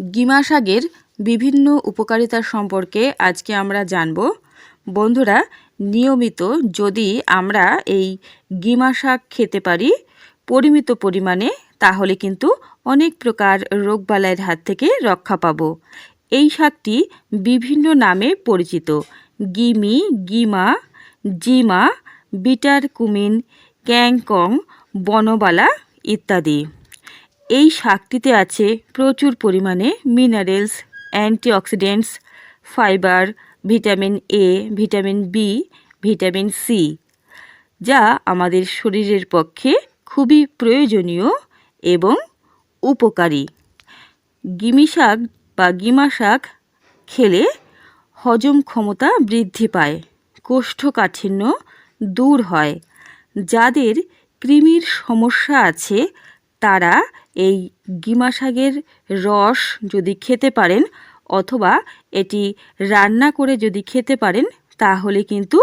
GiMA শাকের বিভিন্ন উপকারিতা সম্পর্কে আজকে আমরা জানব। বন্ধুরা, নিয়মিত যদি আমরা এই গিমা শাক খেতে পারি, পরিমিত পরিমাণে, তাহলে কিন্তু অনেক প্রকার রোগবালাইয়ের হাত থেকে রক্ষা পাবো। এই শাকটি বিভিন্ন নামে পরিচিত। গিমি, গিমা, জিমা, বিটার কুমিন, ক্যাংকং, বনবালা ইত্যাদি। এই শাকটিতে আছে প্রচুর পরিমাণে minerals antioxidants fibre vitamin A vitamin B vitamin C যা আমাদের শরীরের পক্ষে খুবই প্রয়োজনীয় এবং উপকারী। গিমি শাক বা গিমা শাক খেলে হজম ক্ষমতা বৃদ্ধি পায়, কোষ্ঠকাঠিন্য দূর হয়, যাদের কৃমির সমস্যা আছে তারা এই গিমা শাকের রস যদি খেতে পারেন অথবা এটি রান্না করে যদি খেতে পারেন, তাহলে কিন্তু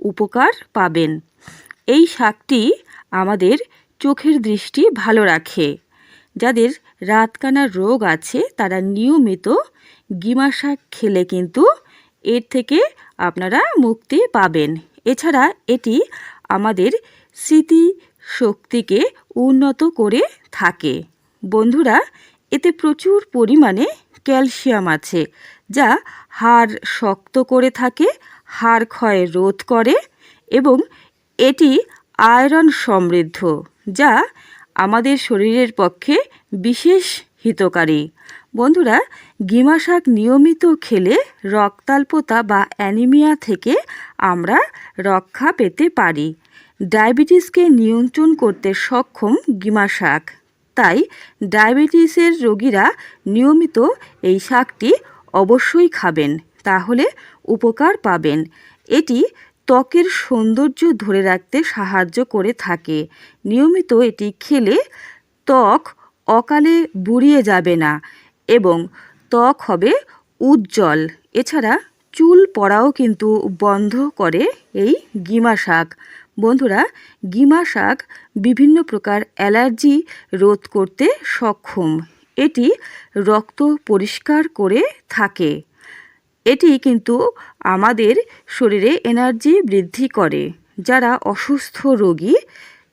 উপকার পাবেন। এই শাকটি আমাদের চোখের দৃষ্টি ভালো রাখে। যাদের রাতকানা রোগ আছে, তারা নিয়মিত গিমা শাক খেলে কিন্তু এর থেকে আপনারা মুক্তি পাবেন। এছাড়া এটি আমাদের স্মৃতি শক্তিকে উন্নত করে থাকে। বন্ধুরা, এতে প্রচুর পরিমাণে ক্যালসিয়াম আছে, যা হাড় শক্ত করে থাকে, হাড় ক্ষয় রোধ করে এবং এটি আয়রন সমৃদ্ধ, যা আমাদের শরীরের পক্ষে বিশেষ হিতকারী। বন্ধুরা, গিমা শাক নিয়মিত খেলে রক্তাল্পতা বা অ্যানিমিয়া থেকে আমরা রক্ষা পেতে পারি। ডায়াবেটিসকে নিয়ন্ত্রণ করতে সক্ষম গিমা শাক। তাই ডায়াবেটিসের রোগীরা নিয়মিত এই শাকটি অবশ্যই খাবেন, তাহলে উপকার পাবেন। এটি ত্বকের সৌন্দর্য ধরে রাখতে সাহায্য করে থাকে। নিয়মিত এটি খেলে ত্বক অকালে বুড়িয়ে যাবে না এবং ত্বক হবে উজ্জ্বল। এছাড়া চুল পড়াও কিন্তু বন্ধ করে এই গিমা শাক। বন্ধুরা, গিমা শাক বিভিন্ন প্রকার অ্যালার্জি রোধ করতে সক্ষম। এটি রক্ত পরিষ্কার করে থাকে। এটি কিন্তু আমাদের শরীরে এনার্জি বৃদ্ধি করে। যারা অসুস্থ রোগী,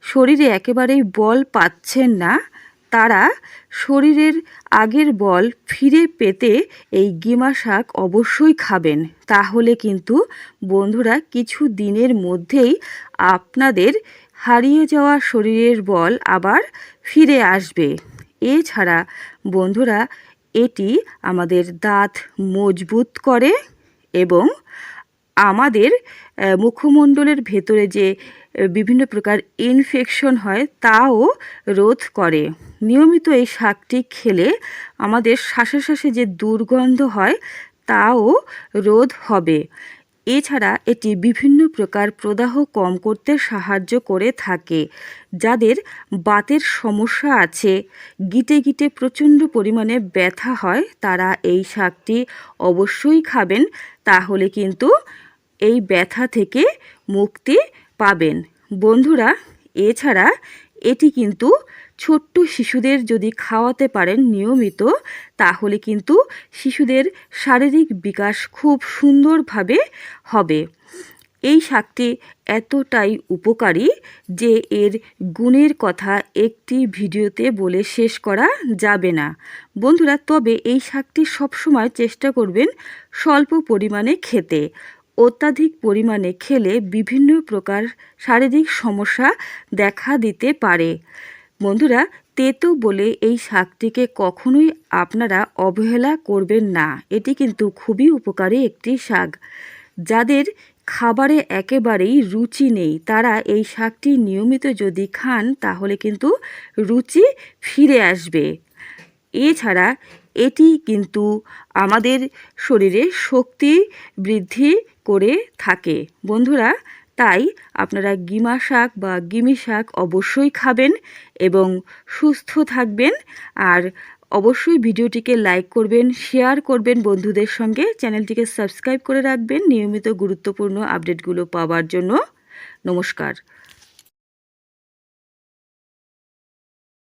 শরীরে একেবারেই বল পাচ্ছেন না তারা শরীরের আগের বল ফিরে পেতে এই গিমা শাক অবশ্যই খাবেন। তাহলে কিন্তু বন্ধুরা কিছু দিনের মধ্যেই আপনাদের হারিয়ে যাওয়া শরীরের বল আবার ফিরে আসবে। এছাড়া বন্ধুরা, এটি আমাদের দাঁত মজবুত করে এবং আমাদের মুখমণ্ডলের ভেতরে যে বিভিন্ন প্রকার ইনফেকশন হয় তাও রোধ করে। নিয়মিত এই শাকটি খেলে আমাদের শ্বাসে শ্বাসে যে দুর্গন্ধ হয় তাও রোধ হবে। এছাড়া এটি বিভিন্ন প্রকার প্রদাহ কম করতে সাহায্য করে থাকে, যাদের বাতের সমস্যা আছে। গিটে গিটে প্রচণ্ড পরিমাণে ব্যথা হয়, তারা এই শাকটি অবশ্যই খাবেন। তাহলে কিন্তু এই ব্যথা থেকে মুক্তি পাবেন। বন্ধুরা, এছাড়া এটি কিন্তু ছোট্ট শিশুদের যদি খাওয়াতে পারেন নিয়মিত, তাহলে কিন্তু শিশুদের শারীরিক বিকাশ খুব সুন্দরভাবে হবে। এই শাকটি এতটাই উপকারী যে এর গুণের কথা একটি ভিডিওতে বলে শেষ করা যাবে না। বন্ধুরা, তবে এই শাকটি সবসময় চেষ্টা করবেন স্বল্প পরিমাণে খেতে। অত্যাধিক পরিমাণে খেলে বিভিন্ন প্রকার শারীরিক সমস্যা দেখা দিতে পারে। বন্ধুরা, তেতো বলে এই শাকটিকে কখনোই আপনারা অবহেলা করবেন না। এটি কিন্তু খুবই উপকারী একটি শাক। যাদের খাবারে একেবারেই রুচি নেই, তারা এই শাকটি নিয়মিত যদি খান, তাহলে কিন্তু রুচি ফিরে আসবে। এছাড়া, এটি কিন্তু আমাদের শরীরে শক্তি বৃদ্ধি করে থাকে। বন্ধুরা, তাই আপনারা গিমা শাক বা গিমি শাক অবশ্যই খাবেন এবং সুস্থ থাকবেন। আর অবশ্যই ভিডিওটিকে লাইক করবেন, শেয়ার করবেন বন্ধুদের সঙ্গে। চ্যানেলটিকে সাবস্ক্রাইব করে রাখবেন নিয়মিত গুরুত্বপূর্ণ আপডেটগুলো পাওয়ার জন্য। নমস্কার।